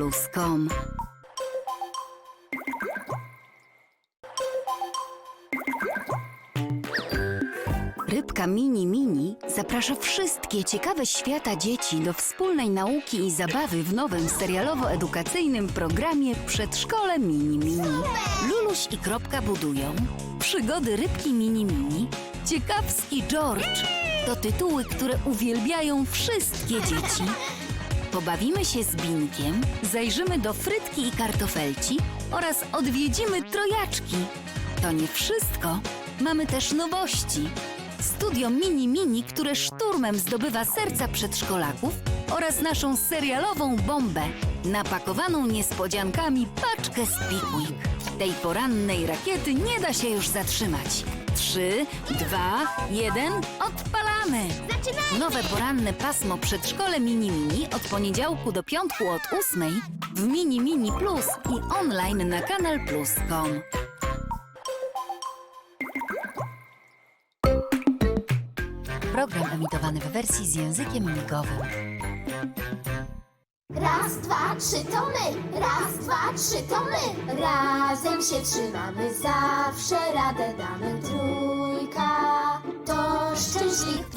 kanalplus.com. Rybka Mini Mini zaprasza wszystkie ciekawe świata dzieci do wspólnej nauki i zabawy w nowym serialowo-edukacyjnym programie Przedszkole Mini Mini. Luluś i Kropka budują, przygody Rybki Mini Mini, ciekawski George to tytuły, które uwielbiają wszystkie dzieci. Pobawimy się z Binkiem, zajrzymy do frytki i kartofelci oraz odwiedzimy trojaczki. To nie wszystko. Mamy też nowości. Studio Mini Mini, które szturmem zdobywa serca przedszkolaków oraz naszą serialową bombę, napakowaną niespodziankami paczkę z Pickwick. Tej porannej rakiety nie da się już zatrzymać. Trzy, dwa, jeden, odpalamy! Nowe poranne pasmo przedszkole Mini Mini od poniedziałku do piątku od ósmej w Mini Mini Plus i online na kanalplus.com. Program emitowany w wersji z językiem migowym. Raz, dwa, trzy to my, raz, dwa, trzy to my. Razem się trzymamy, zawsze radę damy. sleep.